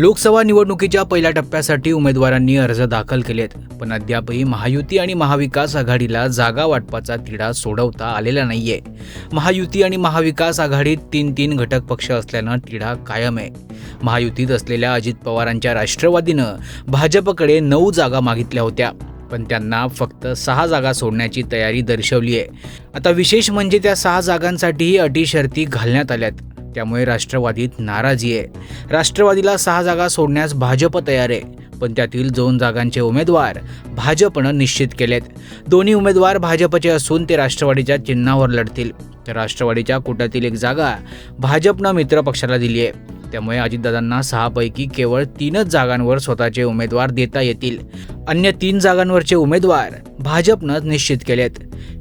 लोकसभा निवडणुकीच्या पहिल्या टप्प्यासाठी उमेदवारांनी अर्ज दाखल केलेत पण अद्यापही महायुती आणि महाविकास आघाडीला जागा वाटपाचा तिढा सोडवता आलेला नाहीये. महायुती आणि महाविकास आघाडीत तीन तीन घटक पक्ष असल्यानं तिढा कायम आहे. महायुतीत असलेल्या अजित पवारांच्या राष्ट्रवादीनं भाजपकडे नऊ जागा मागितल्या होत्या पण त्यांना फक्त सहा जागा सोडण्याची तयारी दर्शवली आहे आता विशेष म्हणजे त्या सहा जागांसाठीही अटी शर्ती घालण्यात आल्यात. त्यामुळे राष्ट्रवादीत नाराजी आहे. राष्ट्रवादीला सहा जागा सोडण्यास भाजप तयार आहे. पण त्यातील दोन जागांचे उमेदवार भाजपनं निश्चित केलेत. दोन्ही उमेदवार भाजपचे असून ते राष्ट्रवादीच्या चिन्हावर लढतील. तर राष्ट्रवादीच्या कोट्यातील एक जागा भाजपनं मित्र पक्षाला दिली आहे. त्यामुळे अजितदादांना सहापैकी केवळ तीनच जागांवर स्वतःचे उमेदवार देता येतील. अन्य तीन जागांवरचे उमेदवार भाजपनं निश्चित केलेत.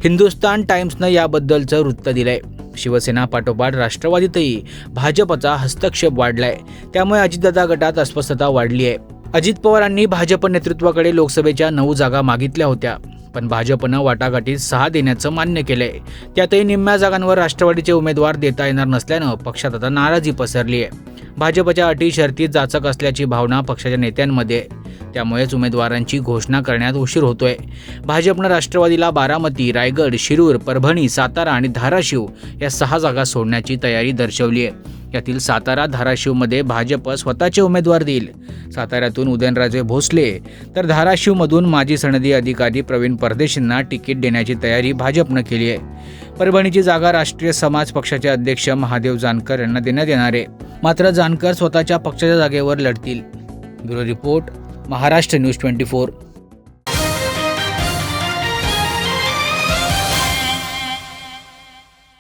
हिंदुस्तान टाइम्सनं याबद्दलचं वृत्त दिलंय. शिवसेना पाठोपाठ राष्ट्रवादीतही भाजपचा हस्तक्षेप वाढलाय. त्यामुळे अजितदादा गटात अस्वस्थता वाढली आहे अजित पवारांनी भाजप नेतृत्वाकडे लोकसभेच्या नऊ जागा मागितल्या होत्या. पण भाजपनं वाटाघाटीत सहा देण्याचं मान्य केलंय. त्यातही निम्म्या जागांवर राष्ट्रवादीचे उमेदवार देता येणार नसल्यानं पक्षात आता नाराजी पसरली आहे भाजपच्या अटी शर्तीत जाचक असल्याची भावना पक्षाच्या नेत्यांमध्ये त्यामुळेच उमेदवारांची घोषणा करण्यात उशीर होतोय. भाजपनं राष्ट्रवादीला बारामती रायगड शिरूर परभणी सातारा आणि धाराशिव या सहा जागा सोडण्याची तयारी दर्शवली आहे यातील सातारा धाराशिवमध्ये भाजप स्वतःचे उमेदवार देईल. साताऱ्यातून उदयनराजे भोसले. तर धाराशिवमधून माजी सनदी अधिकारी प्रवीण परदेशींना तिकीट देण्याची तयारी भाजपनं केली आहे. परभणीची जागा राष्ट्रीय समाज पक्षाचे अध्यक्ष महादेव जानकर यांना देण्यात येणार आहे. मात्र जानकर स्वतःच्या पक्षाच्या जागेवर लढतील. Bureau report Maharashtra news twenty four.